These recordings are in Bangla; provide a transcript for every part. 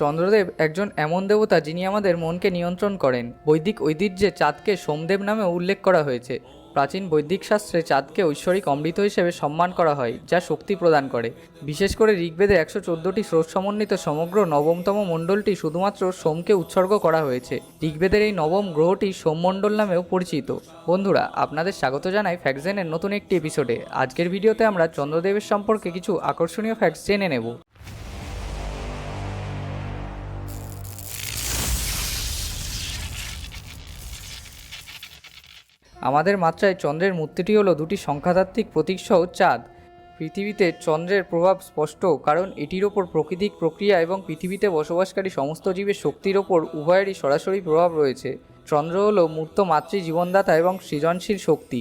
চন্দ্রদেব একজন এমন দেবতা যিনি আমাদের মনকে নিয়ন্ত্রণ করেন। বৈদিক ঐতিহ্যে চাঁদকে সোমদেব নামে উল্লেখ করা হয়েছে। প্রাচীন বৈদিক শাস্ত্রে চাঁদকে ঐশ্বরিক অমৃত হিসেবে সম্মান করা হয়, যা শক্তি প্রদান করে। বিশেষ করে ঋগ্বেদে একশো চোদ্দোটি স্রোত সমন্বিত সমগ্র নবমতম মণ্ডলটি শুধুমাত্র সোমকে উৎসর্গ করা হয়েছে। ঋগ্বেদের এই নবম গ্রহটি সোমমণ্ডল নামেও পরিচিত। বন্ধুরা, আপনাদের স্বাগত জানাই ফ্যাক্সজেনের নতুন একটি এপিসোডে আজকের ভিডিওতে আমরা চন্দ্রদেবের সম্পর্কে কিছু আকর্ষণীয় ফ্যাক্টস জেনে নেব। আমাদের মাত্রায় চন্দ্রের মূর্তিটি হলো দুটি সংখ্যাতাত্ত্বিক প্রতীকসহ চাঁদ। পৃথিবীতে চন্দ্রের প্রভাব স্পষ্ট, কারণ এটির ওপর প্রকৃতিক প্রক্রিয়া এবং পৃথিবীতে বসবাসকারী সমস্ত জীবের শক্তির ওপর উভয়েরই সরাসরি প্রভাব রয়েছে। চন্দ্র হলো মূর্ত মাতৃ জীবনদাতা এবং সৃজনশীল শক্তি।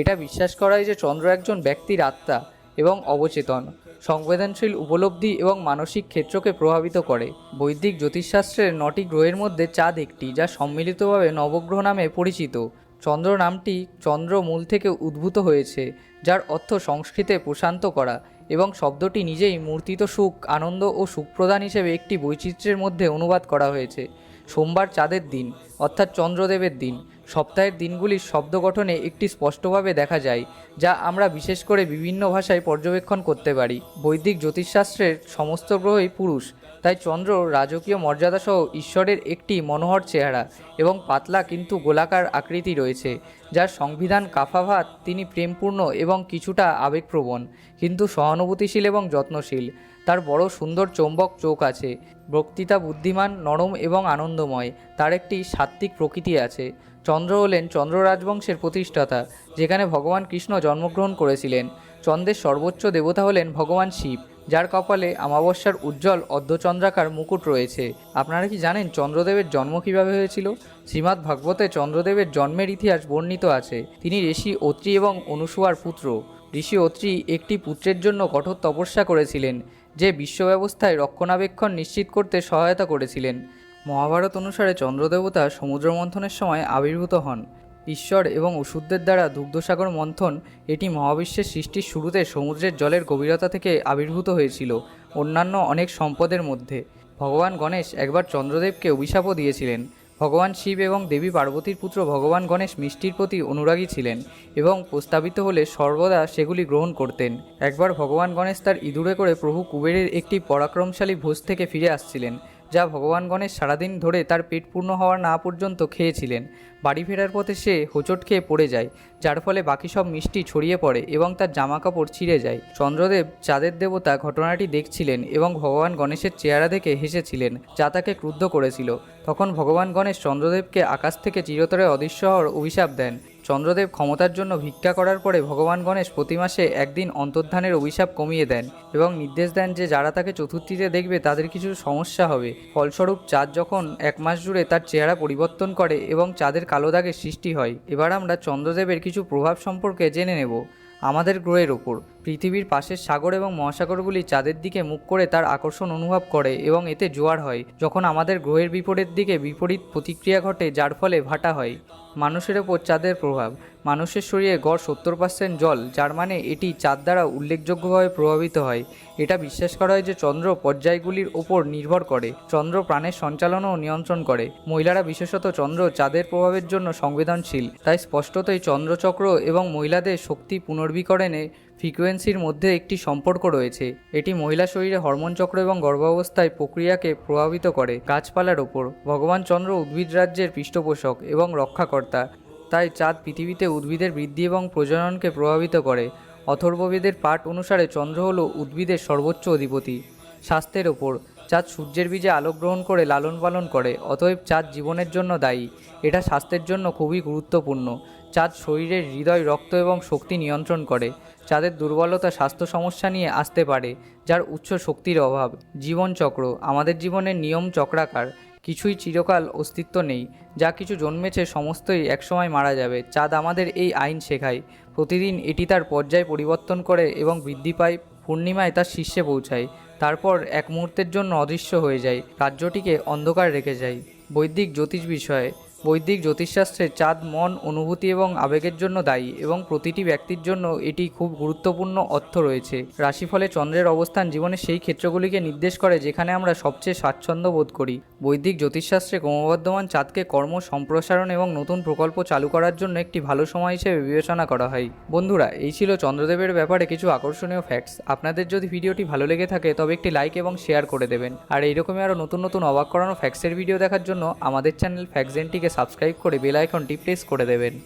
এটা বিশ্বাস করা যে চন্দ্র একজন ব্যক্তির আত্মা এবং অবচেতন, সংবেদনশীল উপলব্ধি এবং মানসিক ক্ষেত্রকে প্রভাবিত করে। বৈদিক জ্যোতিষশাস্ত্রের নটি গ্রহের মধ্যে চাঁদ একটি, যা সম্মিলিতভাবে নবগ্রহ নামে পরিচিত। চন্দ্র নামটি চন্দ্র মূল থেকে উদ্ভূত হয়েছে, যার অর্থ সংস্কৃতে প্রশান্ত করা, এবং শব্দটি নিজেই মূর্তিত সুখ, আনন্দ ও সুখপ্রদান হিসেবে একটি বৈচিত্র্যের মধ্যে অনুবাদ করা হয়েছে। সোমবার চাঁদের দিন, অর্থাৎ চন্দ্রদেবের দিন। সপ্তাহের দিনগুলির শব্দ গঠনে একটি স্পষ্টভাবে দেখা যায়, যা আমরা বিশেষ করে বিভিন্ন ভাষায় পর্যবেক্ষণ করতে পারি। বৈদিক জ্যোতিষশাস্ত্রের সমস্ত গ্রহই পুরুষ তাই চন্দ্র রাজকীয় মর্যাদাসহ ঈশ্বরের একটি মনোহর চেহারা এবং পাতলা কিন্তু গোলাকার আকৃতি রয়েছে, যার সংবিধান কাফাভাত, তিনি প্রেমপূর্ণ এবং কিছুটা আবেগপ্রবণ, কিন্তু সহানুভূতিশীল এবং যত্নশীল। তার বড় সুন্দর চৌম্বক চোখ আছে, বক্তৃতা বুদ্ধিমান, নরম এবং আনন্দময়, তার একটি সাত্ত্বিক প্রকৃতি আছে। চন্দ্র হলেন চন্দ্র রাজবংশের প্রতিষ্ঠাতা, যেখানে ভগবান কৃষ্ণ জন্মগ্রহণ করেছিলেন। চন্দ্রের সর্বোচ্চ দেবতা হলেন ভগবান শিব। যার কপালে অমাবস্যার উজ্জ্বল অর্ধচন্দ্রাকার মুকুট রয়েছে। আপনারা কি জানেন চন্দ্রদেবের জন্ম কীভাবে হয়েছিল? শ্রীমদ্ ভাগবতে চন্দ্রদেবের জন্মের ইতিহাস বর্ণিত আছে। তিনি ঋষি অত্রি এবং অনুসুয়ার পুত্র। ঋষি অত্রি একটি পুত্রের জন্য কঠোর তপস্যা করেছিলেন, যে বিশ্ব ব্যবস্থায় রক্ষণাবেক্ষণ নিশ্চিত করতে সহায়তা করেছিলেন। মহাভারত অনুসারে চন্দ্রদেবতা সমুদ্র মন্থনের সময় আবির্ভূত হন। ঈশ্বর এবং ওষুধদের দ্বারা দুগ্ধসাগর মন্থন এটি মহাবিশ্বের সৃষ্টির শুরুতে সমুদ্রের জলের গভীরতা থেকে আবির্ভূত হয়েছিল অন্যান্য অনেক সম্পদের মধ্যে। ভগবান গণেশ একবার চন্দ্রদেবকে অভিশাপও দিয়েছিলেন। ভগবান শিব এবং দেবী পার্বতীর পুত্র ভগবান গণেশ মিষ্টির প্রতি অনুরাগী ছিলেন এবং প্রস্তাবিত হলে সর্বদা সেগুলি গ্রহণ করতেন। একবার ভগবান গণেশ তার ইঁদুরে করে প্রভু কুবেরের একটি পরাক্রমশালী ভোজ থেকে ফিরে আসছিলেন। যা ভগবান গণেশ সারাদিন ধরে তার পেট পূর্ণ হওয়া না পর্যন্ত খেয়েছিলেন। বাড়ি ফেরার পথে সে হোঁচট খেয়ে পড়ে যায়, যার ফলে বাকি সব মিষ্টি ছড়িয়ে পড়ে এবং তার জামা কাপড় ছিঁড়ে যায়। চন্দ্রদেব চাঁদের দেবতা ঘটনাটি দেখছিলেন এবং ভগবান গণেশের চেহারা দেখে হেসেছিলেন, যা তাকে ক্রুদ্ধ করেছিল। তখন ভগবান গণেশ চন্দ্রদেবকে আকাশ থেকে চিরতরে অদৃশ্য হওয়ার অভিশাপ দেন। চন্দ্রদেব ক্ষমতার জন্য ভিক্ষা করার পরে ভগবান গণেশ প্রতি মাসে একদিন অন্তর্ধানের অভিশাপ কমিয়ে দেন এবং নির্দেশ দেন যে যারা তাকে চতুর্থীতে দেখবে তাদের কিছু সমস্যা হবে। ফলস্বরূপ চাঁদ যখন এক মাস জুড়ে তার চেহারা পরিবর্তন করে এবং চাঁদের কালো দাগের সৃষ্টি হয়, এবার আমরা চন্দ্রদেবের কিছু প্রভাব সম্পর্কে জেনে নেব। আমাদের গ্রহের ওপর পৃথিবীর পাশের সাগর এবং মহাসাগরগুলি চাঁদের দিকে মুখ করে তার আকর্ষণ অনুভব করে এবং এতে জোয়ার হয়, যখন আমাদের গ্রহের বিপরীত দিকে বিপরীত প্রতিক্রিয়া ঘটে যার ফলে ভাটা হয়। মানুষের ওপর চাঁদের প্রভাব। মানুষের শরীরে গড় সত্তর পার্সেন্ট জল, যার মানে এটি চাঁদ দ্বারা উল্লেখযোগ্যভাবে প্রভাবিত হয়। এটা বিশ্বাস করা হয় যে চন্দ্র পর্যায়গুলির ওপর নির্ভর করে, চন্দ্র প্রাণের সঞ্চালনও নিয়ন্ত্রণ করে। মহিলারা বিশেষত চন্দ্র চাঁদের প্রভাবের জন্য সংবেদনশীল, তাই স্পষ্টতই চন্দ্রচক্র এবং মহিলাদের শক্তি পুনর্বীকরণে ফ্রিকোয়েন্সির মধ্যে একটি সম্পর্ক রয়েছে। এটি মহিলা শরীরে হরমোন চক্র এবং গর্ভাবস্থায় প্রক্রিয়াকে প্রভাবিত করে গাছপালার ওপর। ভগবান চন্দ্র উদ্ভিদ রাজ্যের পৃষ্ঠপোষক এবং রক্ষাকর্তা। তাই চাঁদ পৃথিবীতে উদ্ভিদের বৃদ্ধি এবং প্রজননকে প্রভাবিত করে। অথর্ববেদের পাঠ অনুসারে চন্দ্র হল উদ্ভিদের সর্বোচ্চ অধিপতি। স্বাস্থ্যের ওপর চাঁদ সূর্যের বীজে আলো গ্রহণ করে লালন পালন করে, অতএব চাঁদ জীবনের জন্য দায়ী। এটা স্বাস্থ্যের জন্য খুবই গুরুত্বপূর্ণ। চাঁদ শরীরের হৃদয়, রক্ত এবং শক্তি নিয়ন্ত্রণ করে। চাঁদের দুর্বলতা স্বাস্থ্য সমস্যা নিয়ে আসতে পারে, যার উচ্চ শক্তির অভাব। জীবনচক্র আমাদের জীবনের নিয়ম চক্রাকার। কিছুই চিরকাল অস্তিত্ব নেই। যা কিছু জন্মেছে সমস্তই একসময় মারা যাবে। চাঁদ আমাদের এই আইন শেখায়। প্রতিদিন এটি তার পর্যায় পরিবর্তন করে এবং বৃদ্ধি পায়। পূর্ণিমায় তার শীর্ষে পৌঁছায়। তারপর এক মুহূর্তের জন্য অদৃশ্য হয়ে যায় রাজ্যটিকে অন্ধকার রেখে যায় বৈদিক জ্যোতিষ বিষয়ে বৈদিক জ্যোতিষশাস্ত্রে চাঁদ, মন, অনুভূতি এবং আবেগের জন্য দায়ী এবং প্রতিটি ব্যক্তির জন্য এটি খুব গুরুত্বপূর্ণ অর্থ রয়েছে। রাশিফলে চন্দ্রের অবস্থান জীবনের সেই ক্ষেত্রগুলিকে নির্দেশ করে যেখানে আমরা সবচেয়ে স্বাচ্ছন্দ্য বোধ করি। বৈদিক জ্যোতিষশাস্ত্রে ক্রমবর্ধমান চাঁদকে কর্ম, সম্প্রসারণ এবং নতুন প্রকল্প চালু করার জন্য একটি ভালো সময় হিসেবে বিবেচনা করা হয়। বন্ধুরা, এই ছিল চন্দ্রদেবের ব্যাপারে কিছু আকর্ষণীয় ফ্যাক্টস আপনাদের যদি ভিডিওটি ভালো লেগে থাকে, তবে একটি লাইক এবং শেয়ার করে দেবেন। আর এইরকমই আরও নতুন নতুন অবাক করানো ফ্যাক্টসের ভিডিও দেখার জন্য আমাদের চ্যানেল ফ্যাক্সেনটিকে সাবস্ক্রাইব করে বেল আইকনটি প্রেস করে দেবেন।